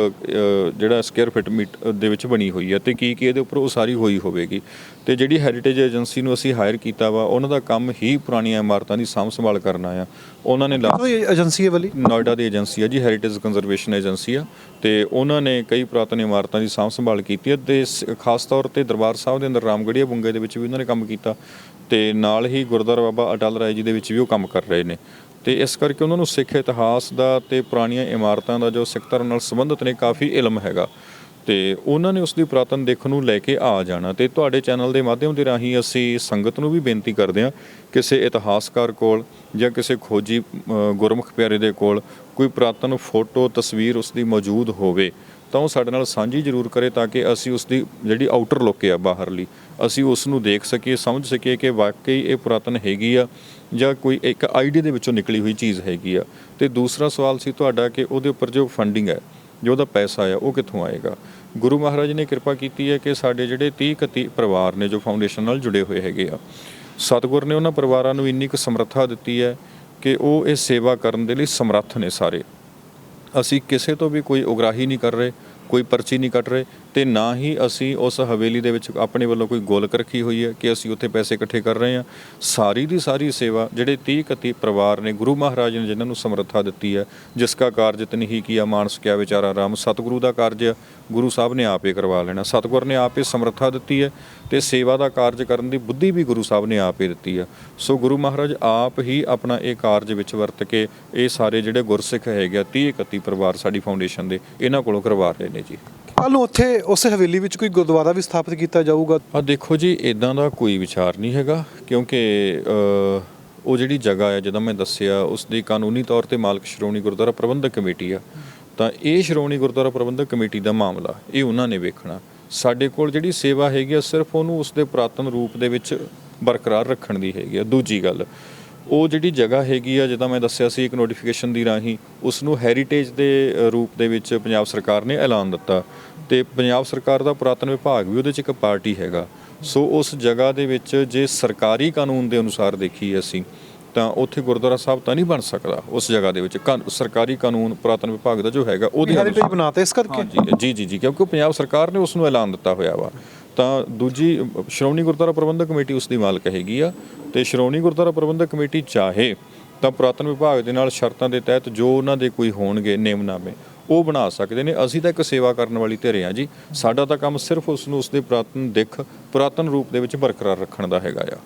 ਜਿਹੜਾ ਸਕੁਅਰ ਫਿਟ ਮੀਟ ਦੇ ਵਿੱਚ ਬਣੀ ਹੋਈ ਹੈ ਤੇ ਕੀ ਕੀ ਇਹਦੇ ਉੱਪਰ ਉਸਾਰੀ ਹੋਈ ਹੋਵੇਗੀ। ਤੇ ਜਿਹੜੀ ਹੈਰੀਟੇਜ ਏਜੰਸੀ ਨੂੰ ਅਸੀਂ ਹਾਇਰ ਕੀਤਾ ਵਾ ਉਹਨਾਂ ਦਾ ਕੰਮ ਹੀ ਪੁਰਾਣੀਆਂ ਇਮਾਰਤਾਂ ਦੀ ਸਾਂਭ ਸੰਭਾਲ ਕਰਨਾ ਆ। ਉਹਨਾਂ ਨੇ ਏਜੰਸੀ ਹੈ ਵਾਲੀ? ਨੋਇਡਾ ਦੀ ਏਜੰਸੀ ਹੈ ਜੀ ਹੈਰੀਟੇਜ ਕੰਜ਼ਰਵੇਸ਼ਨ ਏਜੰਸੀ ਆ। ਤੇ ਉਹਨਾਂ ਨੇ ਕਈ ਪੁਰਾਤਨ ਇਮਾਰਤਾਂ ਦੀ ਸਾਂਭ ਸੰਭਾਲ ਕੀਤੀ ਹੈ ਤੇ ਖਾਸ ਤੌਰ ਤੇ ਦਰਬਾਰ ਸਾਹਿਬ ਦੇ ਅੰਦਰ ਰਾਮਗੜੀਆ ਬੁੰਗੇ ਦੇ ਵਿੱਚ ਵੀ ਉਹਨਾਂ ਨੇ ਕੰਮ ਕੀਤਾ। ਤੇ ਨਾਲ ਹੀ ਗੁਰਦੁਆਰਾ ਬਾਬਾ ਅਟਲ ਰਾਏ ਜੀ ਦੇ ਵਿੱਚ ਵੀ ਉਹ ਕੰਮ ਕਰ ਰਹੇ ਨੇ। ਤੇ ਇਸ ਕਰਕੇ ਉਹਨਾਂ ਨੂੰ ਸਿੱਖ ਇਤਿਹਾਸ ਦਾ ਤੇ ਪੁਰਾਣੀਆਂ ਇਮਾਰਤਾਂ ਦਾ ਜੋ ਸਿੱਖ ਧਰਮ ਨਾਲ ਸੰਬੰਧਿਤ ਨੇ, ਕਾਫੀ ਇਲਮ ਹੈਗਾ। ਤੇ ਉਹਨਾਂ ਨੇ ਉਸ ਦੀ ਪੁਰਾਤਨ ਦੇਖਣ ਨੂੰ ਲੈ ਕੇ ਆ ਜਾਣਾ ਤੇ ਤੁਹਾਡੇ ਚੈਨਲ ਦੇ ਮਾਧਿਅਮ ਦੇ ਰਾਹੀਂ ਅਸੀਂ ਸੰਗਤ ਨੂੰ ਵੀ ਬੇਨਤੀ ਕਰਦੇ ਹਾਂ, ਕਿਸੇ ਇਤਿਹਾਸਕਾਰ ਕੋਲ ਜਾਂ ਕਿਸੇ ਖੋਜੀ ਗੁਰਮੁਖ ਪਿਆਰੇ ਦੇ ਕੋਲ ਕੋਈ ਪੁਰਾਤਨ ਫੋਟੋ, ਤਸਵੀਰ ਉਸ ਦੀ ਮੌਜੂਦ ਹੋਵੇ। ਤਾਂ ਉਹ ਸਾਡੇ ਨਾਲ ਸਾਂਝੀ ਜ਼ਰੂਰ ਕਰੇ ਤਾਂ ਕਿ ਅਸੀਂ ਉਸ ਦੀ ਜਿਹੜੀ ਆਊਟਰ ਲੁੱਕ ਆ ਬਾਹਰਲੀ, ਅਸੀਂ ਉਸ ਨੂੰ ਦੇਖ ਸਕੀਏ, ਸਮਝ ਸਕੀਏ ਕਿ ਵਾਕਈ ਇਹ ਪੁਰਾਤਨ ਹੈਗੀ ਆ ਜਾਂ ਕੋਈ ਇੱਕ ਆਈਡੀਆ ਦੇ ਵਿੱਚੋਂ ਨਿਕਲੀ ਹੋਈ ਚੀਜ਼ ਹੈਗੀ ਆ। ਤੇ ਦੂਸਰਾ ਸਵਾਲ ਸੀ ਤੁਹਾਡਾ ਕਿ ਉਹਦੇ ਉੱਪਰ ਜੋ ਫੰਡਿੰਗ ਹੈ, ਜੋ ਉਹਦਾ ਪੈਸਾ ਆ, ਉਹ ਕਿੱਥੋਂ ਆਏਗਾ? ਗੁਰੂ ਮਹਾਰਾਜ ਨੇ ਕਿਰਪਾ ਕੀਤੀ ਹੈ ਕਿ ਸਾਡੇ ਜਿਹੜੇ 30 31 ਪਰਿਵਾਰ ਨੇ ਜੋ ਫਾਊਂਡੇਸ਼ਨ ਨਾਲ ਜੁੜੇ ਹੋਏ ਹੈਗੇ ਆ, ਸਤਿਗੁਰ ਨੇ ਉਹਨਾਂ ਪਰਿਵਾਰਾਂ ਨੂੰ ਇੰਨੀ ਕੁ ਸਮਰੱਥਾ ਦਿੱਤੀ ਹੈ ਕਿ ਉਹ ਇਹ ਸੇਵਾ ਕਰਨ ਦੇ ਲਈ ਸਮਰੱਥ ਨੇ ਸਾਰੇ। ਅਸੀਂ ਕਿਸੇ ਤੋਂ ਵੀ ਕੋਈ ਉਗਰਾਹੀ ਨਹੀਂ ਕਰ ਰਹੇ ਕੋਈ ਪਰਚੀ ਨਹੀਂ ਕੱਟ ਰਹੇ ਤੇ ਨਾ ਹੀ ਅਸੀਂ ਉਸ ਹਵੇਲੀ ਦੇ ਵਿੱਚ ਆਪਣੇ ਵੱਲੋਂ ਕੋਈ ਗੋਲਕ ਰੱਖੀ ਹੋਈ ਹੈ ਕਿ ਅਸੀਂ ਉੱਥੇ ਪੈਸੇ ਇਕੱਠੇ ਕਰ ਰਹੇ ਹਾਂ। ਸਾਰੀ ਦੀ ਸਾਰੀ ਸੇਵਾ ਜਿਹੜੇ 30 31 ਪਰਿਵਾਰ ਨੇ ਗੁਰੂ ਮਹਾਰਾਜ ਨੇ ਜਿਨ੍ਹਾਂ ਨੂੰ ਸਮਰੱਥਾ ਦਿੱਤੀ ਹੈ ਜਿਸ ਕਾ ਕਾਰਜ ਤਨ ਹੀ ਕੀਆ ਮਾਨਸ ਕਿਆ ਵਿਚਾਰਾ ਰਾਮ ਸਤਿਗੁਰੂ ਦਾ ਕਾਰਜ ਹੈ, ਗੁਰੂ ਸਾਹਿਬ ਨੇ ਆਪੇ ਕਰਵਾ ਲੈਣਾ ਸਤਿਗੁਰ ਨੇ ਆਪੇ ਸਮਰੱਥਾ ਦਿੱਤੀ ਹੈ। ਤੇ ਸੇਵਾ ਦਾ ਕਾਰਜ ਕਰਨ ਦੀ ਬੁੱਧੀ ਵੀ ਗੁਰੂ ਸਾਹਿਬ ਨੇ ਆਪੇ ਦਿੱਤੀ ਹੈ ਸੋ ਗੁਰੂ ਮਹਾਰਾਜ ਆਪ ਹੀ ਆਪਣਾ ਇਹ ਕਾਰਜ ਵਿੱਚ ਵਰਤ ਕੇ ਇਹ ਸਾਰੇ ਜਿਹੜੇ ਗੁਰਸਿੱਖ ਹੈਗੇ ਆ 30 31 ਪਰਿਵਾਰ ਸਾਡੀ ਫਾਊਂਡੇਸ਼ਨ ਦੇ ਇਹਨਾਂ ਕੋਲੋਂ ਕਰਵਾ ਰਹੇ ਨੇ ਜੀ। ਕੱਲ ਨੂੰ ਉੱਥੇ ਉਸ ਹਵੇਲੀ ਵਿੱਚ ਕੋਈ ਗੁਰਦੁਆਰਾ ਵੀ ਸਥਾਪਿਤ ਕੀਤਾ ਜਾਊਗਾ? ਆ ਦੇਖੋ ਜੀ ਇਦਾਂ ਦਾ ਕੋਈ ਵਿਚਾਰ ਨਹੀਂ ਹੈਗਾ ਕਿਉਂਕਿ ਉਹ ਜਿਹੜੀ ਜਗ੍ਹਾ ਹੈ ਜਦੋਂ ਮੈਂ ਦੱਸਿਆ ਉਸ ਦੀ ਕਾਨੂੰਨੀ ਤੌਰ ਤੇ ਮਾਲਕ ਸ਼੍ਰੋਮਣੀ ਗੁਰਦੁਆਰਾ ਪ੍ਰਬੰਧਕ ਕਮੇਟੀ ਆ। ਤਾਂ ਇਹ ਸ਼੍ਰੋਮਣੀ ਗੁਰਦੁਆਰਾ ਪ੍ਰਬੰਧਕ ਕਮੇਟੀ ਦਾ ਮਾਮਲਾ ਇਹ ਉਹਨਾਂ ਨੇ ਵੇਖਣਾ। ਸਾਡੇ ਕੋਲ ਜਿਹੜੀ ਸੇਵਾ ਹੈਗੀ ਆ, ਸਿਰਫ ਉਹਨੂੰ ਉਸ ਦੇ ਪੁਰਾਤਨ ਰੂਪ ਦੇ ਵਿੱਚ ਬਰਕਰਾਰ ਰੱਖਣ ਦੀ ਹੈਗੀ ਆ। ਦੂਜੀ ਗੱਲ, ਉਹ ਜਿਹੜੀ ਜਗ੍ਹਾ ਹੈਗੀ ਆ, ਜਿੱਦਾਂ ਮੈਂ ਦੱਸਿਆ ਸੀ ਇੱਕ ਨੋਟੀਫਿਕੇਸ਼ਨ ਦੀ ਰਾਹੀਂ ਉਸ ਨੂੰ ਹੈਰੀਟੇਜ ਦੇ ਰੂਪ ਦੇ ਵਿੱਚ ਪੰਜਾਬ ਸਰਕਾਰ ਨੇ ਐਲਾਨ ਦਿੱਤਾ ਤੇ ਪੰਜਾਬ ਸਰਕਾਰ ਦਾ ਪੁਰਾਤਨ ਵਿਭਾਗ ਵੀ ਉਹਦੇ 'ਚ ਇੱਕ ਪਾਰਟੀ ਹੈਗਾ। ਸੋ ਉਸ ਜਗ੍ਹਾ ਦੇ ਵਿੱਚ ਜੇ ਸਰਕਾਰੀ ਕਾਨੂੰਨ ਦੇ ਅਨੁਸਾਰ ਦੇਖੀਏ ਅਸੀਂ ਤਾਂ ਉੱਥੇ ਗੁਰਦੁਆਰਾ ਸਾਹਿਬ ਤਾਂ ਨਹੀਂ ਬਣ ਸਕਦਾ ਉਸ ਜਗ੍ਹਾ ਦੇ ਵਿੱਚ। ਕਾ- ਸਰਕਾਰੀ ਕਾਨੂੰਨ ਪੁਰਾਤਨ ਵਿਭਾਗ ਦਾ ਜੋ ਹੈਗਾ ਉਹਦੇ ਹੈਰੀਟੇਜ ਬਣਾਤੇ ਇਸ ਕਰਕੇ? ਹਾਂਜੀ ਜੀ ਜੀ ਜੀ ਕਿਉਂਕਿ ਪੰਜਾਬ ਸਰਕਾਰ ਨੇ ਉਸ ਨੂੰ ਐਲਾਨ ਦਿੱਤਾ ਹੋਇਆ ਵਾ। ਤਾਂ ਦੂਜੀ ਸ਼੍ਰੋਮਣੀ ਗੁਰਦੁਆਰਾ ਪ੍ਰਬੰਧਕ ਕਮੇਟੀ ਉਸ ਦੀ ਮਾਲਕ ਹੈਗੀ ਆ ਤੇ ਸ਼੍ਰੋਮਣੀ ਗੁਰਦੁਆਰਾ ਪ੍ਰਬੰਧਕ ਕਮੇਟੀ ਚਾਹੇ ਤਾਂ ਪੁਰਾਤਨ ਵਿਭਾਗ ਦੇ ਨਾਲ ਸ਼ਰਤਾਂ ਦੇ ਤਹਿਤ ਜੋ ਉਹਨਾਂ ਦੇ ਕੋਈ ਹੋਣਗੇ ਨੇਮਨਾਮੇ ਉਹ ਬਣਾ ਸਕਦੇ ਨੇ। ਅਸੀਂ ਤਾਂ ਇੱਕ ਸੇਵਾ ਕਰਨ ਵਾਲੀ ਧਿਰ ਹਾਂ ਜੀ। ਸਾਡਾ ਤਾਂ ਕੰਮ ਸਿਰਫ ਉਸ ਨੂੰ ਉਸਦੇ ਪੁਰਾਤਨ ਦਿੱਖ ਪੁਰਾਤਨ ਰੂਪ ਦੇ ਵਿੱਚ ਬਰਕਰਾਰ ਰੱਖਣ ਦਾ ਹੈਗਾ ਆ।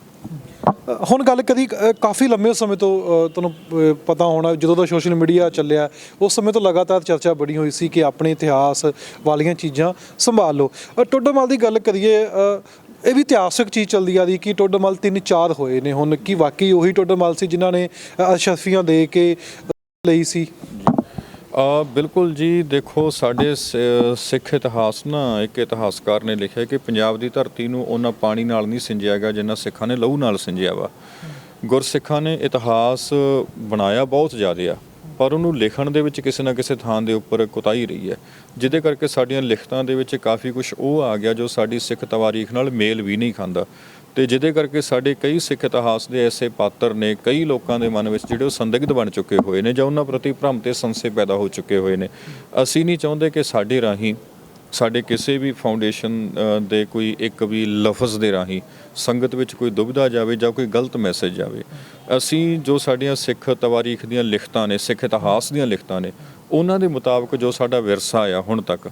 ਹੁਣ ਗੱਲ ਕਦੀ ਕਾਫੀ ਲੰਮੇ ਸਮੇਂ ਤੋਂ ਤੁਹਾਨੂੰ ਪਤਾ ਹੋਣਾ ਜਦੋਂ ਦਾ ਸੋਸ਼ਲ ਮੀਡੀਆ ਚੱਲਿਆ ਉਸ ਸਮੇਂ ਤੋਂ ਲਗਾਤਾਰ ਚਰਚਾ ਬੜੀ ਹੋਈ ਸੀ ਕਿ ਆਪਣੇ ਇਤਿਹਾਸ ਵਾਲੀਆਂ ਚੀਜ਼ਾਂ ਸੰਭਾਲ ਲਓ। ਅ, ਟੋਡਰਮਲ ਦੀ ਗੱਲ ਕਰੀਏ ਇਹ ਵੀ ਇਤਿਹਾਸਕ ਚੀਜ਼ ਚੱਲਦੀ ਆ ਰਹੀ ਕਿ ਟੋਡਰਮਲ ਤਿੰਨ ਚਾਰ ਹੋਏ ਨੇ ਹੁਣ ਕੀ ਵਾਕਈ ਉਹੀ ਟੋਡਰਮਲ ਸੀ ਜਿਨ੍ਹਾਂ ਨੇ ਅ, ਦੇ ਕੇ ਲਈ ਸੀ। ਆ ਬਿਲਕੁਲ ਜੀ, ਦੇਖੋ ਸਾਡੇ ਸ- ਸਿੱਖ ਇਤਿਹਾਸ ਨਾ ਇੱਕ ਇਤਿਹਾਸਕਾਰ ਨੇ ਲਿਖਿਆ ਕਿ ਪੰਜਾਬ ਦੀ ਧਰਤੀ ਨੂੰ ਉਹਨਾਂ ਪਾਣੀ ਨਾਲ ਨਹੀਂ ਸਿੰਜਿਆ ਗਿਆ ਜਿੰਨਾ ਸਿੱਖਾਂ ਨੇ ਲਹੂ ਨਾਲ ਸਿੰਜਿਆ ਵਾ। ਗੁਰਸਿੱਖਾਂ ਨੇ ਇਤਿਹਾਸ ਬਣਾਇਆ ਬਹੁਤ ਜ਼ਿਆਦਾ ਆ, ਪਰ ਉਹਨੂੰ ਲਿਖਣ ਦੇ ਵਿੱਚ ਕਿਸੇ ਨਾ ਕਿਸੇ ਥਾਂ ਦੇ ਉੱਪਰ ਕੁਤਾਹੀ ਰਹੀ ਹੈ। ਜਿਹਦੇ ਕਰਕੇ ਸਾਡੀਆਂ ਲਿਖਤਾਂ ਦੇ ਵਿੱਚ ਕਾਫੀ ਕੁਝ ਉਹ ਆ ਗਿਆ ਜੋ ਸਾਡੀ ਸਿੱਖ ਤਵਾਰੀਖ ਨਾਲ ਮੇਲ ਵੀ ਨਹੀਂ ਖਾਂਦਾ। ਤੇ ਜਿਹਦੇ ਕਰਕੇ ਸਾਡੇ ਕਈ ਸਿੱਖ ਇਤਿਹਾਸ ਦੇ ਐਸੇ ਪਾਤਰ ਨੇ, ਕਈ ਲੋਕਾਂ ਦੇ ਮਨ ਵਿੱਚ ਜਿਹੜੇ ਉਹ ਸੰਦਿਗਧ ਬਣ ਚੁੱਕੇ ਹੋਏ ਨੇ ਜਾਂ ਉਹਨਾਂ ਪ੍ਰਤੀ ਭ੍ਰਮ ਤੇ ਸੰਸ਼ੇ ਪੈਦਾ ਹੋ ਚੁੱਕੇ ਹੋਏ ਨੇ। ਅਸੀਂ ਨਹੀਂ ਚਾਹੁੰਦੇ ਕਿ ਸਾਡੇ ਰਾਹੀਂ, ਸਾਡੇ ਕਿਸੇ ਵੀ ਫਾਊਂਡੇਸ਼ਨ ਦੇ ਕੋਈ ਇੱਕ ਵੀ ਲਫ਼ਜ਼ ਦੇ ਰਾਹੀਂ ਸੰਗਤ ਵਿੱਚ ਕੋਈ ਦੁਬਿਧਾ ਜਾਵੇ ਜਾਂ ਕੋਈ ਗਲਤ ਮੈਸੇਜ ਜਾਵੇ। ਅਸੀਂ ਜੋ ਸਾਡੀਆਂ ਸਿੱਖ ਤਵਾਰੀਖ ਦੀਆਂ ਲਿਖਤਾਂ ਨੇ, ਸਿੱਖ ਇਤਿਹਾਸ ਦੀਆਂ ਲਿਖਤਾਂ ਨੇ ਉਹਨਾਂ ਦੇ ਮੁਤਾਬਕ ਜੋ ਸਾਡਾ ਵਿਰਸਾ ਆ ਹੁਣ ਤੱਕ,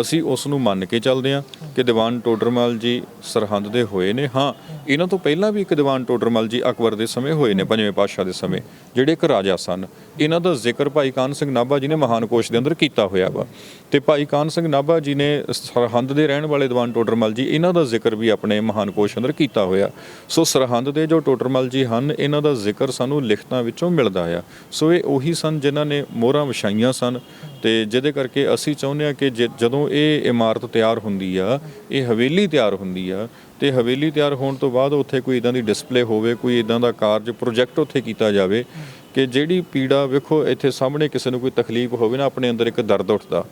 ਅਸੀਂ ਉਸ ਨੂੰ ਮੰਨ ਕੇ ਚੱਲਦੇ ਹਾਂ ਕਿ ਦੀਵਾਨ ਟੋਡਰਮਲ ਜੀ ਸਰਹੰਦ ਦੇ ਹੋਏ ਨੇ। ਹਾਂ, ਇਹਨਾਂ ਤੋਂ ਪਹਿਲਾਂ ਵੀ ਇੱਕ ਦੀਵਾਨ ਟੋਡਰਮਲ ਜੀ ਅਕਬਰ ਦੇ ਸਮੇਂ ਹੋਏ ਨੇ, ਪੰਜਵੇਂ ਪਾਤਸ਼ਾਹ ਦੇ ਸਮੇਂ, ਜਿਹੜੇ ਇੱਕ ਰਾਜਾ ਸਨ। ਇਹਨਾਂ ਦਾ ਜ਼ਿਕਰ ਭਾਈ ਕਾਨ ਸਿੰਘ ਨਾਭਾ ਜੀ ਨੇ ਮਹਾਨ ਕੋਸ਼ ਦੇ ਅੰਦਰ ਕੀਤਾ ਹੋਇਆ ਵਾ। ਤੇ ਭਾਈ ਕਾਨ ਸਿੰਘ ਨਾਭਾ ਜੀ ਨੇ ਸਰਹੰਦ ਦੇ ਰਹਿਣ ਵਾਲੇ ਦੀਵਾਨ ਟੋਡਰਮਲ ਜੀ, ਇਹਨਾਂ ਦਾ ਜ਼ਿਕਰ ਵੀ ਆਪਣੇ ਮਹਾਨ ਕੋਸ਼ ਅੰਦਰ ਕੀਤਾ ਹੋਇਆ। ਸੋ ਸਰਹੰਦ ਦੇ ਜੋ ਟੋਡਰਮਲ ਜੀ ਹਨ, ਇਹਨਾਂ ਦਾ ਜ਼ਿਕਰ ਸਾਨੂੰ ਲਿਖਤਾਂ ਵਿੱਚੋਂ ਮਿਲਦਾ ਆ। ਸੋ ਇਹ ਉਹੀ ਸਨ ਜਿਨ੍ਹਾਂ ਨੇ ਮੋਹਰਾਂ ਵਿਛਾਈਆਂ ਸਨ। ਤੇ ਜਿਹਦੇ ਕਰਕੇ ਅਸੀਂ ਚਾਹੁੰਦੇ ਆ ਕਿ ਜਦੋਂ ਇਹ ਇਮਾਰਤ ਤਿਆਰ ਹੁੰਦੀ ਆ, ਇਹ ਹਵੇਲੀ ਤਿਆਰ ਹੁੰਦੀ ਆ, ਤੇ ਹਵੇਲੀ ਤਿਆਰ ਹੋਣ ਤੋਂ ਬਾਅਦ ਉੱਥੇ ਕੋਈ ਇਦਾਂ ਦੀ ਡਿਸਪਲੇ ਹੋਵੇ, ਕੋਈ ਇਦਾਂ ਦਾ ਕਾਰਜ ਪ੍ਰੋਜੈਕਟ ਉੱਥੇ ਕੀਤਾ ਜਾਵੇ ਕਿ ਜਿਹੜੀ ਪੀੜਾ ਵੇਖੋ, ਇੱਥੇ ਸਾਹਮਣੇ ਕਿਸੇ ਨੂੰ ਕੋਈ ਤਕਲੀਫ ਹੋਵੇ ਨਾ, ਆਪਣੇ ਅੰਦਰ ਇੱਕ ਦਰਦ ਉੱਠਦਾ।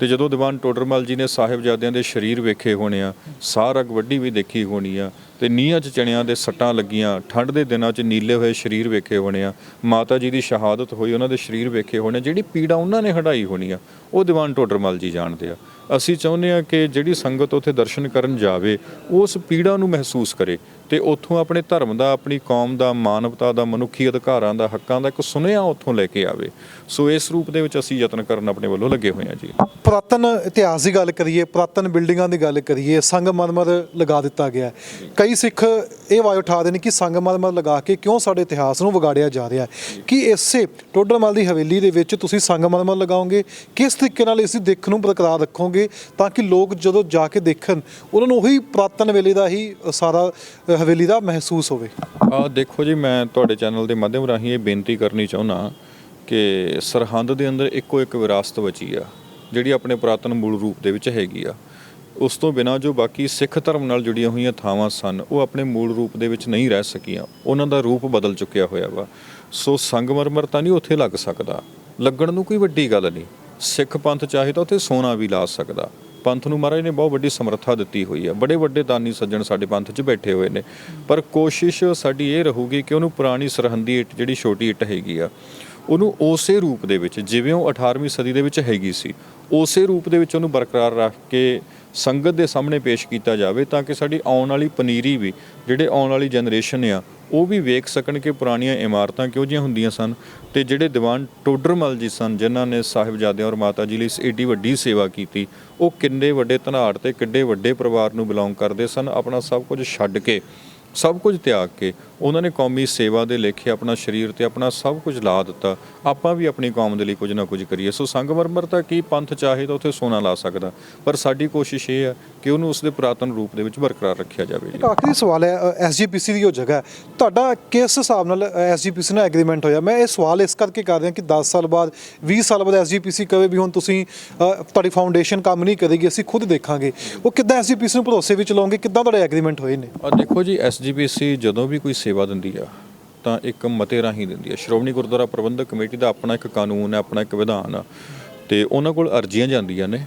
ਤੇ ਜਦੋਂ ਦੀਵਾਨ ਟੋਡਰਮਲ ਜੀ ਨੇ ਸਾਹਿਬਜ਼ਾਦਿਆਂ ਦੇ ਸਰੀਰ ਵੇਖੇ ਹੋਣੇ ਆ ਸਾਹ ਰਗ ਵੱਡੀ ਵੀ ਦੇਖੀ ਹੋਣੀ ਆ, ਤੇ ਨੀਹਾਂ 'ਚ ਚਣਿਆਂ ਦੇ ਸੱਟਾਂ ਲੱਗੀਆਂ, ਠੰਡ ਦੇ ਦਿਨਾਂ 'ਚ ਨੀਲੇ ਹੋਏ ਸਰੀਰ ਵੇਖੇ ਹੋਣੇ ਆ, ਮਾਤਾ ਜੀ ਦੀ ਸ਼ਹਾਦਤ ਹੋਈ, ਉਹਨਾਂ ਦੇ ਸਰੀਰ ਵੇਖੇ ਹੋਣੇ, ਜਿਹੜੀ ਪੀੜਾ ਉਹਨਾਂ ਨੇ ਹਟਾਈ ਹੋਣੀ ਆ, ਉਹ ਦੀਵਾਨ ਟੋਡਰਮਲ ਜੀ ਜਾਣਦੇ ਆ। ਅਸੀਂ ਚਾਹੁੰਦੇ ਆ ਕਿ ਜਿਹੜੀ ਸੰਗਤ ਉੱਥੇ ਦਰਸ਼ਨ ਕਰਨ ਜਾਵੇ, ਉਸ ਪੀੜਾ ਨੂੰ ਮਹਿਸੂਸ ਕਰੇ ਤੇ ਉੱਥੋਂ ਆਪਣੇ ਧਰਮ ਦਾ, ਆਪਣੀ ਕੌਮ ਦਾ, ਮਾਨਵਤਾ ਦਾ, ਮਨੁੱਖੀ ਅਧਿਕਾਰਾਂ ਦਾ, ਹੱਕਾਂ ਦਾ ਇੱਕ ਸੁਨੇਹਾ ਉੱਥੋਂ ਲੈ ਕੇ ਆਵੇ। ਸੋ ਇਸ ਰੂਪ ਦੇ ਵਿੱਚ ਅਸੀਂ ਯਤਨ ਕਰਨ ਆਪਣੇ ਵੱਲੋਂ ਲੱਗੇ ਹੋਏ ਹਾਂ ਜੀ। ਪੁਰਾਤਨ ਇਤਿਹਾਸ ਦੀ ਗੱਲ ਕਰੀਏ, ਪੁਰਾਤਨ ਬਿਲਡਿੰਗਾਂ ਦੀ ਗੱਲ ਕਰੀਏ ਸੰਗਮਰਮਰ ਲਗਾ ਦਿੱਤਾ ਗਿਆ ਕਈ ਸਿੱਖ ਇਹ ਆਵਾਜ਼ ਉਠਾਦੇ ਨੇ ਕਿ ਸੰਗਮਰਮਰ ਲਗਾ ਕੇ ਕਿਉਂ ਸਾਡੇ ਇਤਿਹਾਸ ਨੂੰ ਵਿਗਾੜਿਆ ਜਾ ਰਿਹਾ ਹੈ? ਕਿ ਇਸੇ ਟੋਡਰਮਲ ਦੀ ਹਵੇਲੀ ਦੇ ਵਿੱਚ ਤੁਸੀਂ ਸੰਗਮਰਮਰ ਲਗਾਓਗੇ? ਕਿਸ ਤਰੀਕੇ ਨਾਲ ਇਸ ਦੀ ਦਿੱਖ ਨੂੰ ਬਰਕਰਾਰ ਰੱਖੋਗੇ ਤਾਂ ਕਿ ਲੋਕ ਜਦੋਂ ਜਾ ਕੇ ਦੇਖਣ, ਉਹਨਾਂ ਨੂੰ ਉਹੀ ਪੁਰਾਤਨ ਵੇਲੇ ਦਾ ਹੀ ਸਾਰਾ ਹਵੇਲੀ ਦਾ ਮਹਿਸੂਸ ਹੋਵੇ। ਆ ਦੇਖੋ ਜੀ, ਮੈਂ ਤੁਹਾਡੇ ਚੈਨਲ ਦੇ ਮਾਧਿਅਮ ਰਾਹੀਂ ਇਹ ਬੇਨਤੀ ਕਰਨੀ ਚਾਹੁੰਦਾ ਕਿ ਸਰਹੰਦ ਦੇ ਅੰਦਰ ਇੱਕੋ ਇੱਕ ਵਿਰਾਸਤ ਬਚੀ ਆ, ਜਿਹੜੀ ਆਪਣੇ ਪੁਰਾਤਨ ਮੂਲ ਰੂਪ ਦੇ ਵਿੱਚ ਹੈਗੀ ਆ। ਉਸ ਤੋਂ ਬਿਨਾ ਜੋ ਬਾਕੀ ਸਿੱਖ ਧਰਮ ਨਾਲ ਜੁੜੀਆਂ ਹੋਈਆਂ ਥਾਵਾਂ ਸਨ, ਉਹ ਆਪਣੇ ਮੂਲ ਰੂਪ ਦੇ ਵਿੱਚ ਨਹੀਂ ਰਹਿ ਸਕੀਆਂ। ਉਹਨਾਂ ਦਾ ਰੂਪ ਬਦਲ ਚੁੱਕਿਆ ਹੋਇਆ ਵਾ। ਸੋ ਸੰਗਮਰਮਰ ਤਾਂ ਨਹੀਂ ਉੱਥੇ ਲੱਗ ਸਕਦਾ। ਲੱਗਣ ਨੂੰ ਕੋਈ ਵੱਡੀ ਗੱਲ ਨਹੀਂ। ਸਿੱਖ ਪੰਥ ਚਾਹੇ ਤਾਂ ਉੱਥੇ ਸੋਨਾ ਵੀ ਲਾ ਸਕਦਾ। ਪੰਥ ਨੂੰ ਮਹਾਰਾਜ ਨੇ ਬਹੁਤ ਵੱਡੀ ਸਮਰੱਥਾ ਦਿੱਤੀ ਹੋਈ ਹੈ। ਬੜੇ ਵੱਡੇ ਦਾਨੀ ਸੱਜਣ ਸਾਡੇ ਪੰਥ 'ਚ ਬੈਠੇ ਹੋਏ ਨੇ। ਪਰ ਕੋਸ਼ਿਸ਼ ਸਾਡੀ ਇਹ ਰਹੂਗੀ ਕਿ ਉਹਨੂੰ ਪੁਰਾਣੀ ਸਰਹੰਦੀ ਇੱਟ, ਜਿਹੜੀ ਛੋਟੀ ਇੱਟ ਹੈਗੀ ਆ, ਉਹਨੂੰ ਉਸੇ ਰੂਪ ਦੇ ਵਿੱਚ, ਜਿਵੇਂ ਉਹ 18ਵੀਂ ਸਦੀ ਦੇ ਵਿੱਚ ਹੈਗੀ ਸੀ, ਉਸੇ ਰੂਪ ਦੇ ਵਿੱਚ ਉਹਨੂੰ ਬਰਕਰਾਰ ਰੱਖ ਕੇ ਸੰਗਤ ਦੇ ਸਾਹਮਣੇ ਪੇਸ਼ ਕੀਤਾ ਜਾਵੇ ਤਾਂ ਕਿ ਸਾਡੀ ਆਉਣ ਵਾਲੀ ਪਨੀਰੀ ਵੀ, ਜਿਹੜੇ ਆਉਣ ਵਾਲੀ ਜਨਰੇਸ਼ਨ ਆ ਉਹ ਵੀ ਵੇਖ ਸਕਣ ਕਿ ਪੁਰਾਣੀਆਂ ਇਮਾਰਤਾਂ ਕਿਹੋ ਜਿਹੀਆਂ ਹੁੰਦੀਆਂ ਸਨ ਤੇ ਜਿਹੜੇ ਦੀਵਾਨ ਟੋਡਰਮਲ ਜੀ ਸਨ, ਜਿਨ੍ਹਾਂ ਨੇ ਸਾਹਿਬਜ਼ਾਦਿਆਂ ਔਰ ਮਾਤਾ ਜੀ ਲਈ ਇਸ ਏਡੀ ਵੱਡੀ ਸੇਵਾ ਕੀਤੀ, ਉਹ ਕਿੰਨੇ ਵੱਡੇ ਧਨਾੜ ਤੇ ਕਿੱਡੇ ਵੱਡੇ ਪਰਿਵਾਰ ਨੂੰ ਬਿਲੋਂਗ ਕਰਦੇ ਸਨ, ਆਪਣਾ ਸਭ ਕੁਝ ਛੱਡ ਕੇ, ਸਭ ਕੁਝ ਤਿਆਗ ਕੇ, ਉਹਨਾਂ ਨੇ ਕੌਮੀ ਸੇਵਾ ਦੇ ਲੇਖੇ ਆਪਣਾ ਸਰੀਰ ਤੇ ਆਪਣਾ ਸਭ ਕੁਝ ਲਾ ਦਿੱਤਾ, ਆਪਾਂ ਵੀ ਆਪਣੀ ਕੌਮ ਦੇ ਲਈ ਕੁਝ ਨਾ ਕੁਝ ਕਰੀਏ। ਸੋ ਸੰਗਮਰਮਰ ਤਾਂ ਕੀ ਪੰਥ ਚਾਹੇ ਤਾਂ ਉੱਥੇ ਸੋਨਾ ਲਾ ਸਕਦਾ, ਪਰ ਸਾਡੀ ਕੋਸ਼ਿਸ਼ ਇਹ ਹੈ ਕਿ ਉਹਨੂੰ ਉਸਦੇ ਪੁਰਾਤਨ ਰੂਪ ਦੇ ਵਿੱਚ ਬਰਕਰਾਰ ਰੱਖਿਆ ਜਾਵੇ ਜੀ। ਇੱਕ ਆਖਰੀ ਸਵਾਲ ਹੈ ਐਸਜੀਪੀਸੀ ਦੀ ਉਹ ਜਗ੍ਹਾ ਹੈ। ਤੁਹਾਡਾ ਕਿਸ ਹਿਸਾਬ ਨਾਲ ਐਸਜੀਪੀਸੀ ਨਾਲ ਐਗਰੀਮੈਂਟ ਹੋਇਆ? ਮੈਂ ਇਹ ਸਵਾਲ ਇਸ ਕਰਕੇ ਕਰ ਰਿਹਾ ਕਿ 10 ਸਾਲ ਬਾਅਦ 20 ਸਾਲ ਬਾਅਦ ਐਸਜੀਪੀਸੀ ਕਵੇ ਵੀ ਹੁਣ ਤੁਸੀਂ ਅ, ਤੁਹਾਡੀ ਫਾਊਂਡੇਸ਼ਨ ਕੰਮ ਨਹੀਂ ਕਰੇਗੀ ਅਸੀਂ ਖੁਦ ਦੇਖਾਂਗੇ। ਉਹ ਕਿੱਦਾਂ ਐਸਜੀਪੀਸੀ ਨੂੰ ਭਰੋਸੇ ਵਿੱਚ ਲਾਉਂਗੇ? ਕਿੱਦਾਂ ਤੁਹਾਡੇ ਐਗਰੀਮੈਂਟ ਹੋਏ ਨੇ? ਆ ਦੇਖੋ ਜੀ ਐਸਜੀਪੀਸੀ ਜਦੋਂ ਵੀ ਕੋਈ ਸੇਵਾ ਦਿੰਦੀ ਆ ਤਾਂ ਇੱਕ ਮਤੇ ਰਾਹੀਂ ਦਿੰਦੀ ਆ। ਸ਼੍ਰੋਮਣੀ ਗੁਰਦੁਆਰਾ ਪ੍ਰਬੰਧਕ ਕਮੇਟੀ ਦਾ ਆਪਣਾ ਇੱਕ ਕਾਨੂੰਨ ਹੈ ਆਪਣਾ ਇੱਕ ਵਿਧਾਨ ਆ। ਤੇ ਉਹਨਾਂ ਕੋਲ ਅਰਜ਼ੀਆਂ ਜਾਂਦੀਆਂ ਨੇ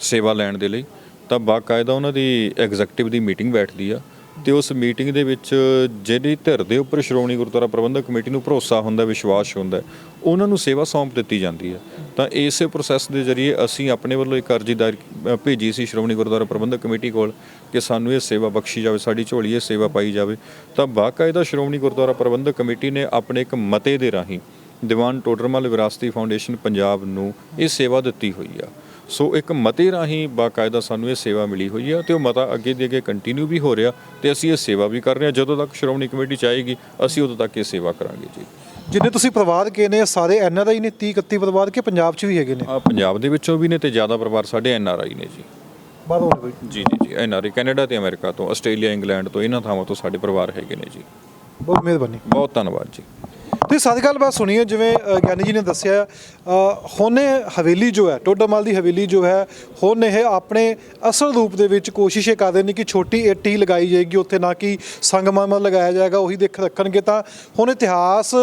ਸੇਵਾ ਲੈਣ ਦੇ ਲਈ। ਤਾਂ ਬਾਕਾਇਦਾ ਉਹਨਾਂ ਦੀ ਐਗਜ਼ੈਕਟਿਵ ਦੀ ਮੀਟਿੰਗ ਬੈਠਦੀ ਆ ਤੇ ਉਸ ਮੀਟਿੰਗ ਦੇ ਵਿੱਚ ਜਿਹੜੀ ਧਿਰ ਦੇ ਉੱਪਰ ਸ਼੍ਰੋਮਣੀ ਗੁਰਦੁਆਰਾ ਪ੍ਰਬੰਧਕ ਕਮੇਟੀ ਨੂੰ ਭਰੋਸਾ ਹੁੰਦਾ ਵਿਸ਼ਵਾਸ ਹੁੰਦਾ ਉਹਨਾਂ ਨੂੰ ਸੇਵਾ ਸੌਂਪ ਦਿੱਤੀ ਜਾਂਦੀ ਹੈ ਤਾਂ ਇਸੇ ਪ੍ਰੋਸੈਸ ਦੇ ਜ਼ਰੀਏ ਅਸੀਂ ਆਪਣੇ ਵੱਲੋਂ ਇੱਕ ਅਰਜ਼ੀਦਾਰ ਅ, ਭੇਜੀ ਸੀ ਸ਼੍ਰੋਮਣੀ ਗੁਰਦੁਆਰਾ ਪ੍ਰਬੰਧਕ ਕਮੇਟੀ ਕੋਲ ਕਿ ਸਾਨੂੰ ਇਹ ਸੇਵਾ ਬਖਸ਼ੀ ਜਾਵੇ ਸਾਡੀ ਝੋਲੀ ਇਹ ਸੇਵਾ ਪਾਈ ਜਾਵੇ। ਤਾਂ ਬਾਕਾਇਦਾ ਸ਼੍ਰੋਮਣੀ ਗੁਰਦੁਆਰਾ ਪ੍ਰਬੰਧਕ ਕਮੇਟੀ ਨੇ ਆਪਣੇ ਇੱਕ ਮਤੇ ਦੇ ਰਾਹੀਂ ਦੀਵਾਨ ਟੋਡਰਮਲ ਵਿਰਾਸਤੀ ਫਾਊਂਡੇਸ਼ਨ ਪੰਜਾਬ ਨੂੰ ਇਹ ਸੇਵਾ ਦਿੱਤੀ ਹੋਈ ਆ। ਸੋ ਇੱਕ ਮਤੇ ਰਾਹੀਂ ਬਾਕਾਇਦਾ ਸਾਨੂੰ ਇਹ ਸੇਵਾ ਮਿਲੀ ਹੋਈ ਆ ਤੇ ਉਹ ਮਤਾ ਅੱਗੇ ਦੇ ਅੱਗੇ ਕੰਟੀਨਿਊ ਵੀ ਹੋ ਰਿਹਾ ਤੇ ਅਸੀਂ ਇਹ ਸੇਵਾ ਵੀ ਕਰ ਰਹੇ ਹਾਂ। ਜਦੋਂ ਤੱਕ ਸ਼੍ਰੋਮਣੀ ਕਮੇਟੀ ਚਾਹੇਗੀ ਅਸੀਂ ਉਦੋਂ ਤੱਕ ਇਹ ਸੇਵਾ ਕਰਾਂਗੇ ਜੀ। ਜਿੰਨੇ ਤੁਸੀਂ ਪਰਿਵਾਰ ਕੇ ਨੇ ਸਾਰੇ ਐਨਆਰਆਈ ਨੇ 30 31 ਪਰਿਵਾਰ ਕੇ ਪੰਜਾਬ 'ਚ ਵੀ ਹੈਗੇ ਨੇ? ਆ ਪੰਜਾਬ ਦੇ ਵਿੱਚੋਂ ਵੀ ਨੇ ਤੇ ਜ਼ਿਆਦਾ ਪਰਿਵਾਰ ਸਾਡੇ ਐਨ ਆਰ ਆਈ ਨੇ ਜੀ। ਬਾਹਰੋਂ ਨੇ ਜੀ ਜੀ ਜੀ ਐਨ ਆਰ ਆਈ ਕੈਨੇਡਾ ਤੇ ਅਮਰੀਕਾ ਤੋਂ ਆਸਟ੍ਰੇਲੀਆ ਇੰਗਲੈਂਡ ਤੋਂ ਇਹਨਾਂ ਥਾਵਾਂ ਤੋਂ ਸਾਡੇ ਪਰਿਵਾਰ ਹੈਗੇ ਨੇ ਜੀ। ਬਹੁਤ ਮਿਹਰਬਾਨੀ। ਬਹੁਤ ਧੰਨਵਾਦ ਜੀ। ਤੁਸੀਂ ਸਾਰੀ ਗੱਲਬਾਤ ਸੁਣੀਏ ਜਿਵੇਂ ਗਿਆਨੀ ਜੀ ਨੇ ਦੱਸਿਆ ਹੁਣ ਇਹ ਹਵੇਲੀ ਜੋ ਹੈ ਟੋਡਰਮਲ ਦੀ ਹਵੇਲੀ ਜੋ ਹੈ, ਹੁਣ ਇਹ ਆਪਣੇ ਅਸਲ ਰੂਪ ਦੇ ਵਿੱਚ ਕੋਸ਼ਿਸ਼ ਇਹ ਕਰਦੇ ਨੇ ਕਿ ਛੋਟੀ ਇੱਟ ਲਗਾਈ ਜਾਏਗੀ, ਉੱਥੇ ਨਾ ਕਿ ਸੰਗਮਰਮਰ ਲਗਾਇਆ ਜਾਏਗਾ, ਉਹੀ ਦੇਖ ਰੱਖਣਗੇ ਤਾਂ ਹੁਣ ਇਤਿਹਾਸ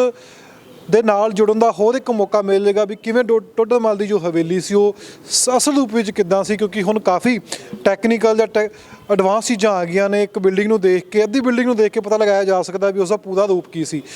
ਦੇ ਨਾਲ ਜੁੜਨ ਦਾ ਹੋਰ ਇੱਕ ਮੌਕਾ ਮਿਲੇਗਾ ਵੀ ਕਿਵੇਂ ਟੋ- ਟੋਡਰਮਲ ਦੀ ਜੋ ਹਵੇਲੀ ਸੀ, ਉਹ ਸ- ਅਸਲ ਰੂਪ ਵਿੱਚ ਕਿੱਦਾਂ ਸੀ, ਕਿਉਂਕਿ ਹੁਣ ਕਾਫੀ ਟੈਕਨੀਕਲ ਜਾਂ ਐਡਵਾਂਸ ਚੀਜ਼ਾਂ ਆ ਗਈਆਂ ਨੇ, ਇੱਕ ਬਿਲਡਿੰਗ ਨੂੰ ਦੇਖ ਕੇ, ਅੱਧੀ ਬਿਲਡਿੰਗ ਨੂੰ ਦੇਖ ਕੇ ਪਤਾ ਲਗਾਇਆ ਜਾ ਸਕਦਾ ਵੀ ਉਸ ਦਾ ਪੂਰਾ ਰੂਪ ਕੀ ਸੀ।